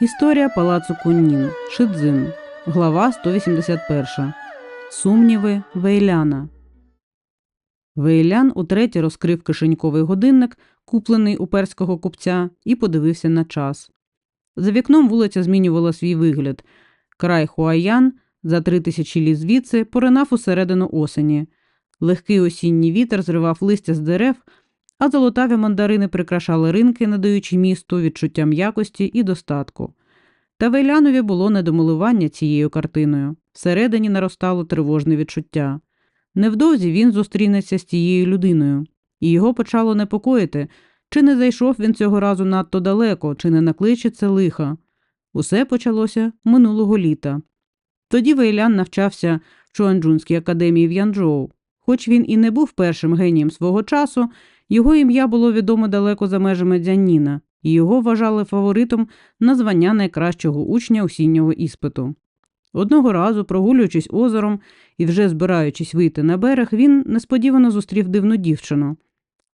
Історія палацу Куннін. Шидзин. Глава 181. Сумніви Вейляна. Вейлян утретє розкрив кишеньковий годинник, куплений у перського купця, і подивився на час. За вікном вулиця змінювала свій вигляд. Край Хуаян, за три тисячі літ звідси, поринав усередину осені. Легкий осінній вітер зривав листя з дерев, а золотаві мандарини прикрашали ринки, надаючи місту відчуттям якості і достатку. Та Вейлянові було недомилування цією картиною. Всередині наростало тривожне відчуття. Невдовзі він зустрінеться з тією людиною, і його почало непокоїти, чи не зайшов він цього разу надто далеко, чи не накличе це лиха. Усе почалося минулого літа. Тоді Вейлян навчався в Чуанджунській академії в Янчжоу. Хоч він і не був першим генієм свого часу, його ім'я було відомо далеко за межами Дзяніна, і його вважали фаворитом на звання найкращого учня осіннього іспиту. Одного разу, прогулюючись озером і вже збираючись вийти на берег, він несподівано зустрів дивну дівчину.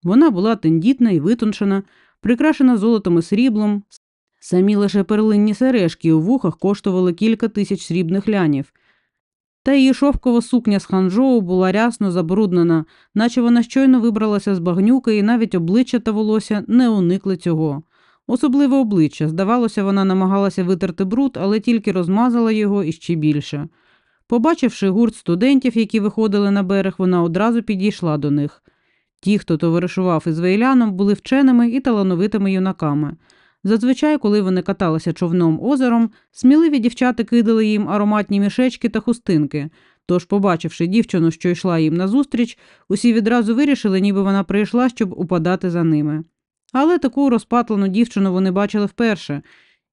Вона була тендітна і витончена, прикрашена золотом і сріблом. Самі лише перлинні сережки у вухах коштували кілька тисяч срібних лянів. Та її шовкова сукня з ханжоу була рясно забруднена, наче вона щойно вибралася з багнюки, і навіть обличчя та волосся не уникли цього. Особливо обличчя. Здавалося, вона намагалася витерти бруд, але тільки розмазала його іще більше. Побачивши гурт студентів, які виходили на берег, вона одразу підійшла до них. Ті, хто товаришував із Вейляном, були вченими і талановитими юнаками. Зазвичай, коли вони каталися човном озером, сміливі дівчата кидали їм ароматні мішечки та хустинки. Тож, побачивши дівчину, що йшла їм назустріч, усі відразу вирішили, ніби вона прийшла, щоб упадати за ними. Але таку розпатлену дівчину вони бачили вперше,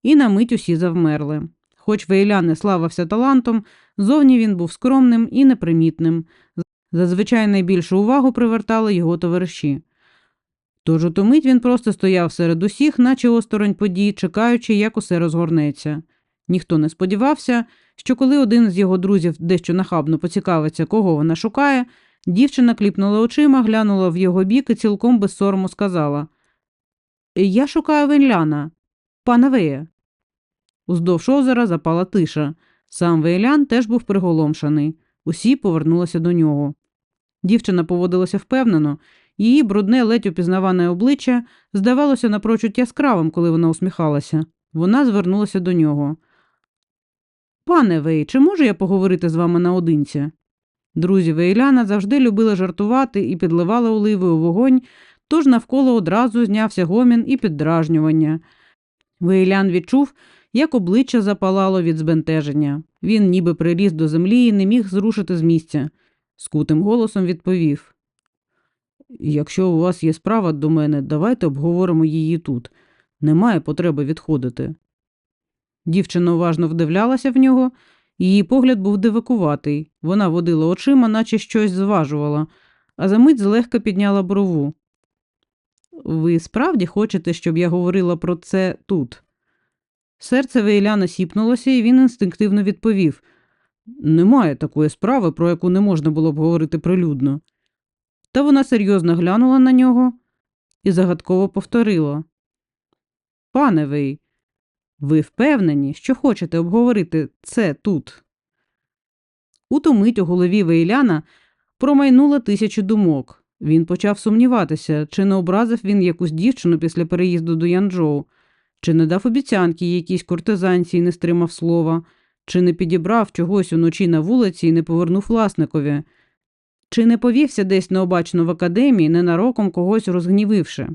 і на мить усі завмерли. Хоч Вейлян не славився талантом, зовні він був скромним і непримітним. Зазвичай найбільшу увагу привертали його товариші. Тож у ту мить він просто стояв серед усіх, наче осторонь подій, чекаючи, як усе розгорнеться. Ніхто не сподівався, що коли один з його друзів дещо нахабно поцікавиться, кого вона шукає, дівчина кліпнула очима, глянула в його бік і цілком без сорому сказала Я шукаю Вейляна, пана Вея. Уздовж озера запала тиша. Сам Вейлян теж був приголомшений. Усі повернулися до нього. Дівчина поводилася впевнено, її брудне, ледь упізнаване обличчя здавалося напрочуд яскравим, коли вона усміхалася. Вона звернулася до нього. Пане Вей, чи можу я поговорити з вами наодинці? Друзі Вейляна завжди любили жартувати і підливали оливи у вогонь, тож навколо одразу знявся гомін і піддражнювання. Вейлян відчув, як обличчя запалало від збентеження. Він ніби приріс до землі і не міг зрушити з місця. Скутим голосом відповів Якщо у вас є справа до мене, давайте обговоримо її тут. Немає потреби відходити. Дівчина уважно вдивлялася в нього, її погляд був дивакуватий. Вона водила очима, наче щось зважувала, а за мить злегка підняла брову. Ви справді хочете, щоб я говорила про це тут? Серце Вейляна сіпнулося, і він інстинктивно відповів Немає такої справи, про яку не можна було б говорити прилюдно. Та вона серйозно глянула на нього і загадково повторила Пане Вей, ви впевнені, що хочете обговорити це тут? У ту мить у голові Вейляна промайнуло тисячу думок. Він почав сумніватися, чи не образив він якусь дівчину після переїзду до Янчжоу, чи не дав обіцянки якійсь кортизанці і не стримав слова, чи не підібрав чогось уночі на вулиці і не повернув власникові, чи не повівся десь необачно в академії, ненароком когось розгнівивши.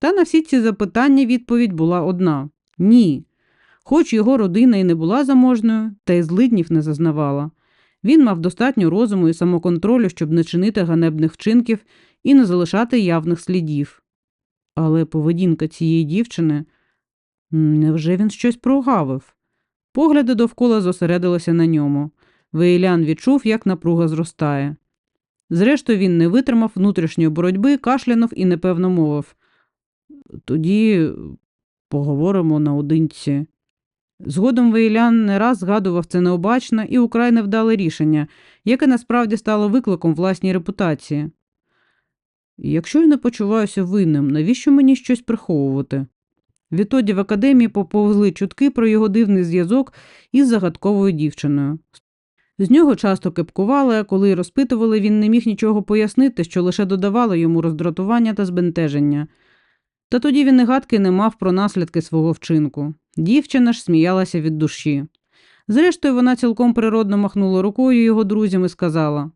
Та на всі ці запитання відповідь була одна ні. Хоч його родина і не була заможною, та й злиднів не зазнавала. Він мав достатньо розуму і самоконтролю, щоб не чинити ганебних вчинків і не залишати явних слідів. Але поведінка цієї дівчини невже він щось прогавив? Погляди довкола зосередилися на ньому. Вейлян відчув, як напруга зростає. Зрештою, він не витримав внутрішньої боротьби, кашлянув і непевно мовив тоді поговоримо наодинці. Згодом Вейлян не раз згадував це необачне і украй невдале рішення, яке насправді стало викликом власній репутації. Якщо я не почуваюся винним, навіщо мені щось приховувати? Відтоді в академії поповзли чутки про його дивний зв'язок із загадковою дівчиною. З нього часто кепкували, а коли розпитували, він не міг нічого пояснити, що лише додавало йому роздратування та збентеження. Та тоді він і гадки не мав про наслідки свого вчинку. Дівчина ж сміялася від душі. Зрештою, вона цілком природно махнула рукою його друзям і сказала: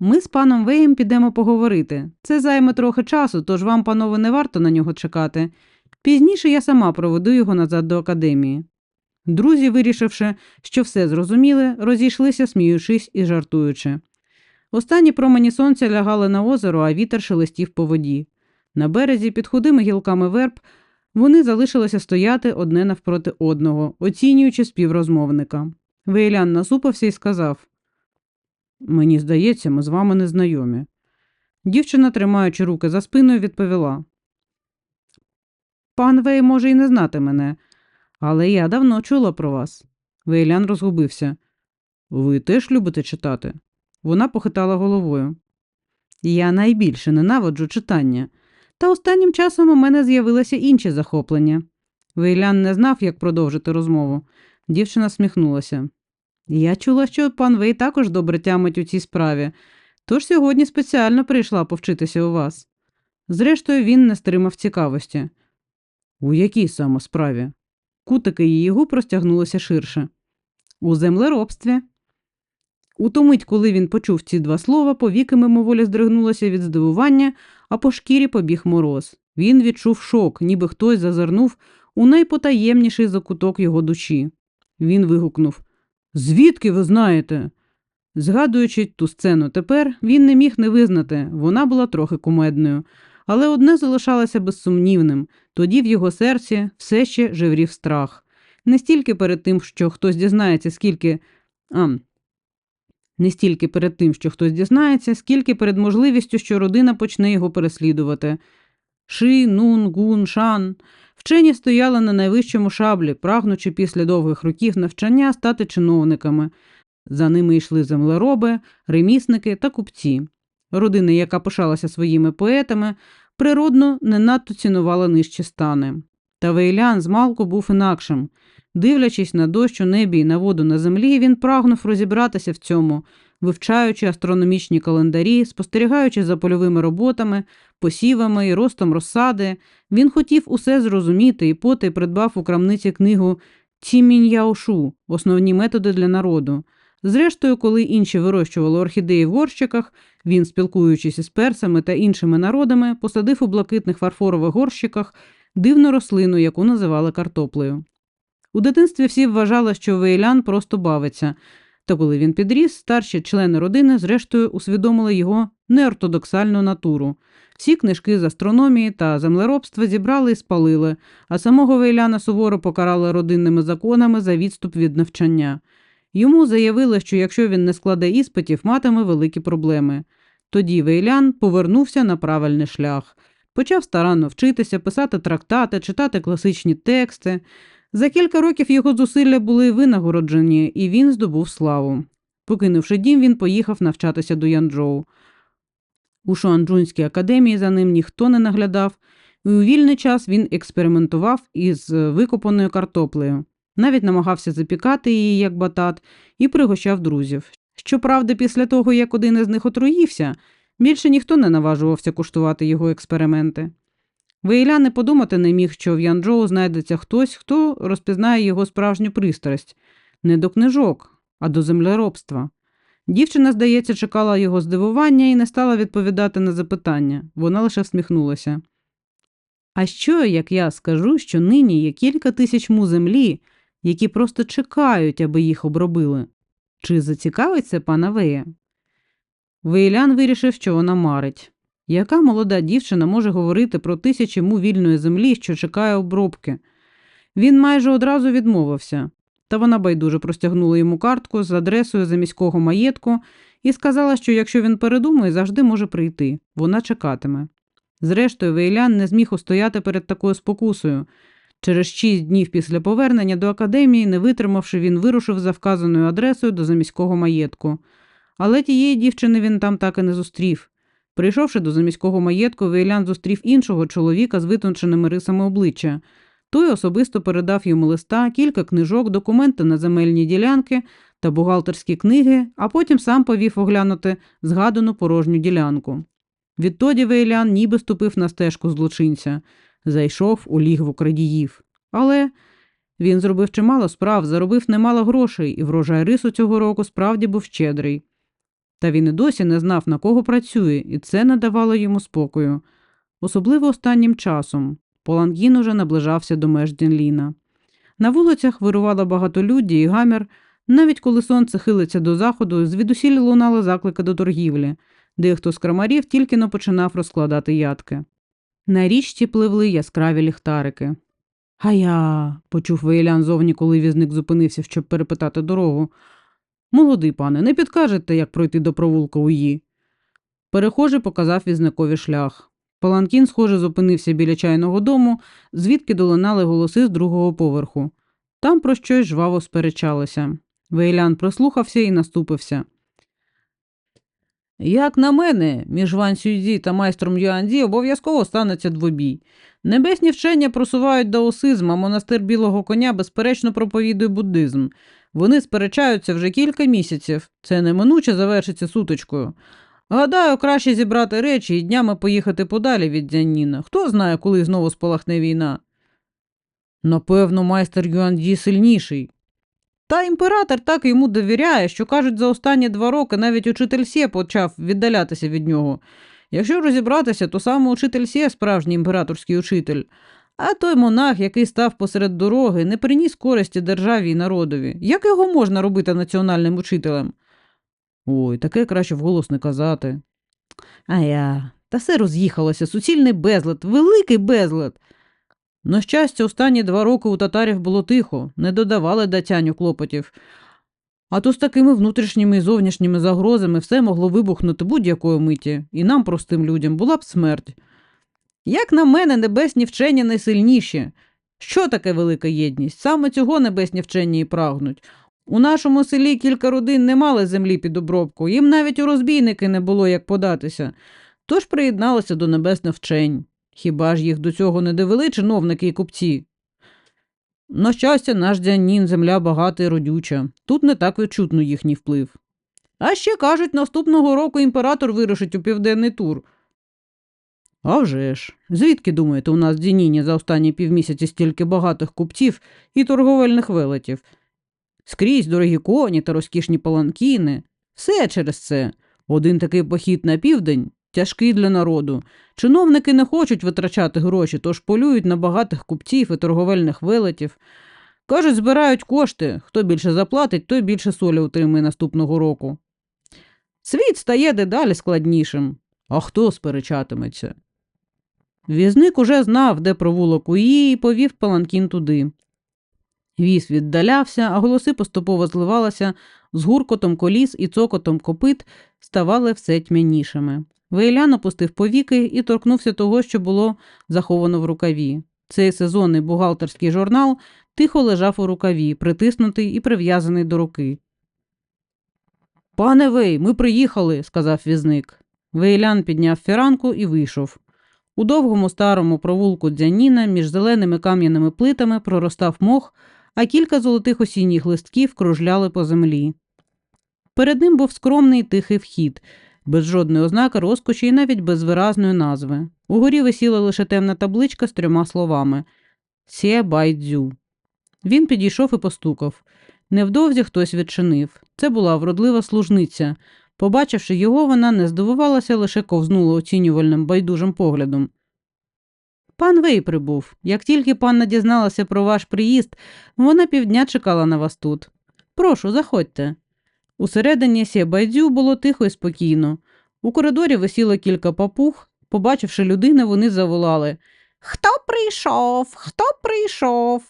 Ми з паном Веєм підемо поговорити. Це займе трохи часу, тож вам, панове, не варто на нього чекати. Пізніше я сама проведу його назад до академії. Друзі, вирішивши, що все зрозуміли, розійшлися, сміючись і жартуючи. Останні промені сонця лягали на озеро, а вітер шелестів по воді. На березі, під худими гілками верб, вони залишилися стояти одне навпроти одного, оцінюючи співрозмовника. Вейлян насупився і сказав: Мені здається, ми з вами не знайомі. Дівчина, тримаючи руки за спиною, відповіла: Пан Вей може і не знати мене, але я давно чула про вас. Вейлян розгубився. Ви теж любите читати? Вона похитала головою. Я найбільше ненавиджу читання. Та останнім часом у мене з'явилися інші захоплення. Вейлян не знав, як продовжити розмову. Дівчина сміхнулася. Я чула, що пан Вей також добре тямить у цій справі, тож сьогодні спеціально прийшла повчитися у вас. Зрештою, він не стримав цікавості. У якій саме справі? Кутики її губ простягнулися ширше. У землеробстві. У ту мить, коли він почув ці два слова, повіки мимоволі здригнулося від здивування, а по шкірі побіг мороз. Він відчув шок, ніби хтось зазирнув у найпотаємніший закуток його душі. Він вигукнув Звідки ви знаєте? Згадуючи ту сцену тепер, він не міг не визнати, вона була трохи кумедною. Але одне залишалося безсумнівним тоді в його серці все ще живрів страх. Не стільки перед тим, що хтось дізнається, скільки. А, не стільки перед тим, що хтось дізнається, скільки перед можливістю, що родина почне його переслідувати. Ши, Нун, Гун, Шан. Вчені стояли на найвищому шаблі, прагнучи після довгих років навчання стати чиновниками. За ними йшли землероби, ремісники та купці. Родина, яка пишалася своїми поетами, природно не надто цінувала нижчі стани. Та Вейлян змалку був інакшим. Дивлячись на дощ у небі і на воду на землі, він прагнув розібратися в цьому, вивчаючи астрономічні календарі, спостерігаючи за польовими роботами, посівами і ростом розсади, він хотів усе зрозуміти і поти придбав у крамниці книгу Цімінь Яошу Основні методи для народу. Зрештою, коли інші вирощували орхідеї в горщиках, він, спілкуючись із персами та іншими народами, посадив у блакитних фарфорових горщиках дивну рослину, яку називали картоплею. У дитинстві всі вважали, що Вейлян просто бавиться, та коли він підріс, старші члени родини, зрештою, усвідомили його неортодоксальну натуру. Всі книжки з астрономії та землеробства зібрали і спалили, а самого Вейляна суворо покарали родинними законами за відступ від навчання. Йому заявили, що якщо він не складе іспитів, матиме великі проблеми. Тоді Вейлян повернувся на правильний шлях. Почав старанно вчитися, писати трактати, читати класичні тексти. За кілька років його зусилля були винагороджені, і він здобув славу. Покинувши дім, він поїхав навчатися до Янчжоу. У Шуанджунській академії за ним ніхто не наглядав, і у вільний час він експериментував із викопаною картоплею, навіть намагався запікати її як батат і пригощав друзів. Щоправда, після того, як один із них отруївся, більше ніхто не наважувався куштувати його експерименти. Вейля не подумати не міг, що в Янчжоу знайдеться хтось, хто розпізнає його справжню пристрасть не до книжок, а до землеробства. Дівчина, здається, чекала його здивування і не стала відповідати на запитання. Вона лише всміхнулася. А що, як я скажу, що нині є кілька тисяч му землі, які просто чекають, аби їх обробили? Чи зацікавить це пана Вея? Вейлян вирішив, що вона марить. Яка молода дівчина може говорити про тисячі му вільної землі, що чекає обробки? Він майже одразу відмовився, та вона байдуже простягнула йому картку з адресою заміського маєтку і сказала, що якщо він передумає, завжди може прийти. Вона чекатиме. Зрештою, Вейлян не зміг устояти перед такою спокусою. Через шість днів після повернення до академії, не витримавши, він вирушив за вказаною адресою до заміського маєтку. Але тієї дівчини він там так і не зустрів. Прийшовши до заміського маєтку, Вейлян зустрів іншого чоловіка з витонченими рисами обличчя. Той особисто передав йому листа, кілька книжок, документи на земельні ділянки та бухгалтерські книги, а потім сам повів оглянути згадану порожню ділянку. Відтоді Вейлян ніби ступив на стежку злочинця, зайшов у лігву крадіїв. Але він зробив чимало справ, заробив немало грошей, і врожай рису цього року справді був щедрий. Та він і досі не знав, на кого працює, і це не давало йому спокою. Особливо останнім часом. Полангін уже наближався до меж Дінліна. На вулицях вирувало багатолюддя і гамір, навіть коли сонце хилиться до заходу, звідусіль лунали заклики до торгівлі. Дехто з крамарів тільки но починав розкладати ядки. На річці пливли яскраві ліхтарики. Гая. почув Вейлян зовні, коли візник зупинився, щоб перепитати дорогу. Молодий пане, не підкажете, як пройти до провулка Уї? Перехожий показав візникові шлях. Паланкін, схоже, зупинився біля чайного дому, звідки долинали голоси з другого поверху. Там про щось жваво сперечалося. Вейлян прислухався і наступився. Як на мене, між Ван Сюйдзі та майстром Юанзі обов'язково станеться двобій. Небесні вчення просувають даосизм, а монастир білого коня безперечно проповідує буддизм. Вони сперечаються вже кілька місяців. Це неминуче завершиться сутичкою. Гадаю, краще зібрати речі і днями поїхати подалі від Дзянніна. Хто знає, коли знову спалахне війна. Напевно, майстер Юанді сильніший. Та імператор так йому довіряє, що кажуть, за останні два роки навіть учитель Сє почав віддалятися від нього. Якщо розібратися, то саме учитель Сє справжній імператорський учитель. А той монах, який став посеред дороги, не приніс користі державі і народові. Як його можна робити національним учителем? Ой, таке краще вголос не казати. А я, та все роз'їхалося, суцільний безлад, великий безлад. На щастя, останні два роки у татарів було тихо, не додавали датяню клопотів. А то з такими внутрішніми і зовнішніми загрозами все могло вибухнути будь-якої миті, і нам, простим людям, була б смерть. Як на мене, небесні вчені найсильніші. Що таке велика єдність? Саме цього небесні вчені і прагнуть. У нашому селі кілька родин не мали землі під обробку, їм навіть у розбійники не було як податися, тож приєдналися до небесних вчень. Хіба ж їх до цього не довели чиновники і купці? На щастя, наш дзянін земля багата і родюча. Тут не так відчутно їхній вплив. А ще кажуть, наступного року імператор вирушить у південний тур. А вже ж, звідки, думаєте, у нас в за останні півмісяці стільки багатих купців і торговельних велетів? Скрізь дорогі коні та розкішні паланкіни. Все через це. Один такий похід на південь тяжкий для народу. Чиновники не хочуть витрачати гроші, тож полюють на багатих купців і торговельних велетів. Кажуть, збирають кошти. Хто більше заплатить, той більше солі отримає наступного року. Світ стає дедалі складнішим. А хто сперечатиметься? Візник уже знав, де провулок Уї, і повів паланкін туди. Віз віддалявся, а голоси поступово зливалися, з гуркотом коліс і цокотом копит ставали все тьмянішими. Вейлян опустив повіки і торкнувся того, що було заховано в рукаві. Цей сезонний бухгалтерський журнал тихо лежав у рукаві, притиснутий і прив'язаний до руки. Пане Вей, ми приїхали, сказав візник. Вейлян підняв фіранку і вийшов. У довгому старому провулку дзяніна між зеленими кам'яними плитами проростав мох, а кілька золотих осінніх листків кружляли по землі. Перед ним був скромний тихий вхід, без жодної ознаки розкоші і навіть без виразної назви. Угорі висіла лише темна табличка з трьома словами Сє байдзю. Він підійшов і постукав. Невдовзі хтось відчинив. Це була вродлива служниця. Побачивши його, вона не здивувалася, лише ковзнула оцінювальним байдужим поглядом. Пан Вей прибув. Як тільки панна дізналася про ваш приїзд, вона півдня чекала на вас тут. Прошу, заходьте. Усередині Сєбайдзю було тихо і спокійно. У коридорі висіло кілька папуг. Побачивши людину, вони заволали Хто прийшов? Хто прийшов?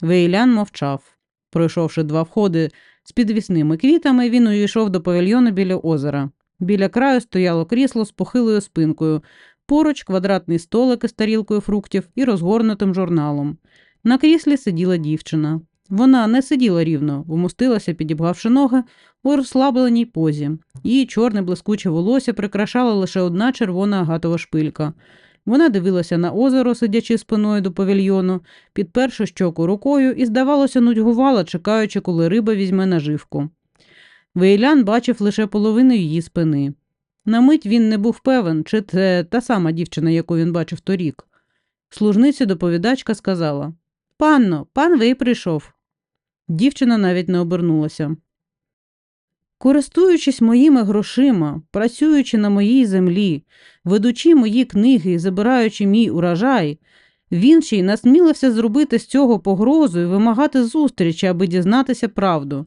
Вейлян мовчав. Пройшовши два входи з підвісними квітами, він увійшов до павільйону біля озера. Біля краю стояло крісло з похилою спинкою, поруч квадратний столик із тарілкою фруктів і розгорнутим журналом. На кріслі сиділа дівчина. Вона не сиділа рівно, вмостилася, підібгавши ноги у розслабленій позі. Її чорне блискуче волосся прикрашала лише одна червона агатова шпилька. Вона дивилася на озеро, сидячи спиною до павільйону, підперши щоку рукою і, здавалося, нудьгувала, чекаючи, коли риба візьме наживку. Вейлян бачив лише половину її спини. На мить він не був певен, чи це та сама дівчина, яку він бачив торік. Служниці доповідачка сказала Панно, пан Вей прийшов. Дівчина навіть не обернулася. Користуючись моїми грошима, працюючи на моїй землі, ведучи мої книги і забираючи мій урожай, він ще й насмілився зробити з цього погрозу і вимагати зустрічі, аби дізнатися правду.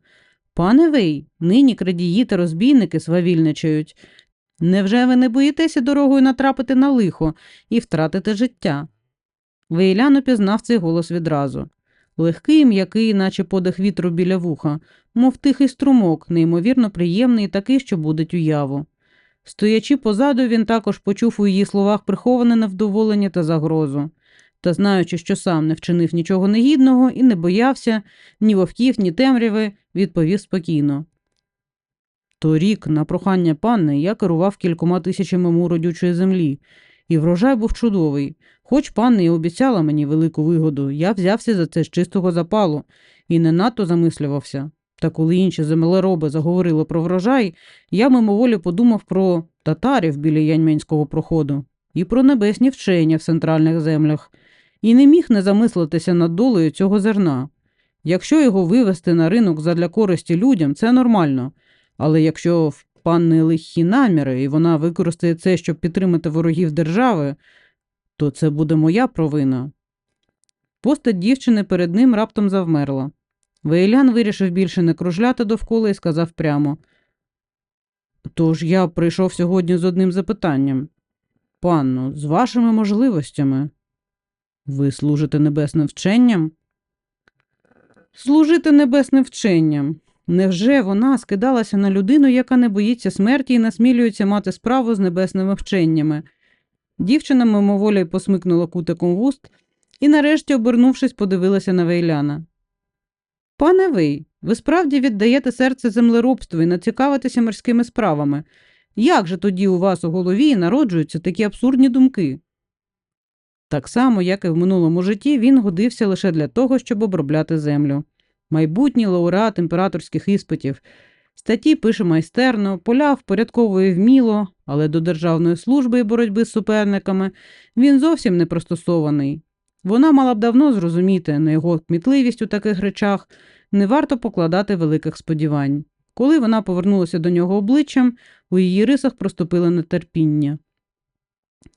Пане Вей, нині крадії та розбійники свавільничають. Невже ви не боїтеся дорогою натрапити на лихо і втратити життя? Вейлян упізнав цей голос відразу. Легкий, м'який, наче подих вітру біля вуха, мов тихий струмок, неймовірно приємний, такий, що будить уяву. Стоячи позаду, він також почув у її словах приховане невдоволення та загрозу. Та, знаючи, що сам не вчинив нічого негідного і не боявся ні вовків, ні темряви, відповів спокійно. Торік, на прохання панни, я керував кількома тисячами му родючої землі, і врожай був чудовий. Хоч панна і обіцяла мені велику вигоду, я взявся за це з чистого запалу і не надто замислювався. Та коли інші землероби заговорили про врожай, я мимоволі подумав про татарів біля яньменського проходу і про небесні вчення в центральних землях, і не міг не замислитися над долею цього зерна. Якщо його вивести на ринок задля користі людям, це нормально. Але якщо панни лихі наміри, і вона використає це, щоб підтримати ворогів держави, то це буде моя провина. Постать дівчини перед ним раптом завмерла. Вейлян вирішив більше не кружляти довкола і сказав прямо. Тож я прийшов сьогодні з одним запитанням. Панно, з вашими можливостями. Ви служите небесним вченням? Служити небесним вченням. Невже вона скидалася на людину, яка не боїться смерті і насмілюється мати справу з небесними вченнями? Дівчина мимоволі посмикнула кутиком вуст і, нарешті, обернувшись, подивилася на Вейляна. Пане Вей, ви справді віддаєте серце землеробству і націкавитеся морськими справами. Як же тоді у вас у голові народжуються такі абсурдні думки? Так само, як і в минулому житті, він годився лише для того, щоб обробляти землю. Майбутній лауреат імператорських іспитів. Статті пише майстерно, поля впорядковує вміло, але до державної служби і боротьби з суперниками він зовсім не пристосований. Вона мала б давно зрозуміти, на його кмітливість у таких речах не варто покладати великих сподівань. Коли вона повернулася до нього обличчям, у її рисах проступило нетерпіння.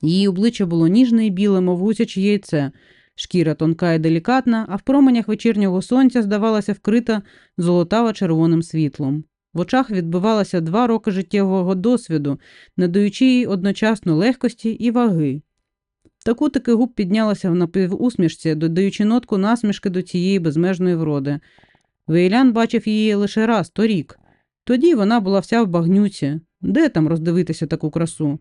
Її обличчя було ніжне і біле, мов гусяче яйце, шкіра тонка і делікатна, а в променях вечірнього сонця здавалася вкрита золотаво червоним світлом. В очах відбивалося два роки життєвого досвіду, надаючи їй одночасно легкості і ваги. Та кутики губ піднялася в напівусмішці, додаючи нотку насмішки до цієї безмежної вроди. Вейлян бачив її лише раз торік. Тоді вона була вся в багнюці. Де там роздивитися таку красу?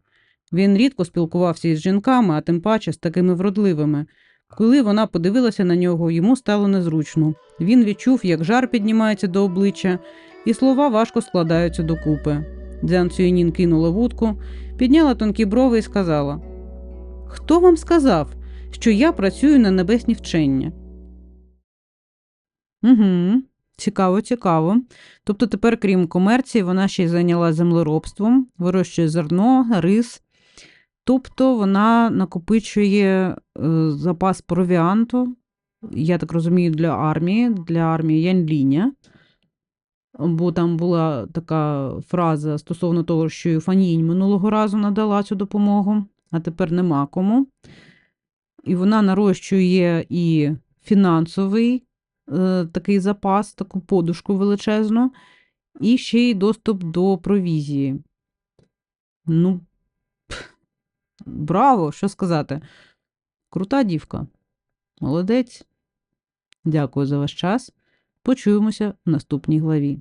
Він рідко спілкувався із жінками, а тим паче з такими вродливими. Коли вона подивилася на нього, йому стало незручно. Він відчув, як жар піднімається до обличчя, і слова важко складаються докупи. Дзян Цюєнін кинула вудку, підняла тонкі брови і сказала: Хто вам сказав, що я працюю на небесні вчення? Угу, цікаво, цікаво. Тобто тепер, крім комерції, вона ще й зайнялася землеробством, вирощує зерно, рис. Тобто вона накопичує е, запас провіанту, я так розумію, для армії, для армії Янліня. Бо там була така фраза стосовно того, що Фанінь минулого разу надала цю допомогу, а тепер нема кому. І вона нарощує і фінансовий е, такий запас, таку подушку величезну, і ще й доступ до провізії. Ну, Браво! Що сказати? Крута дівка. Молодець. Дякую за ваш час. Почуємося в наступній главі.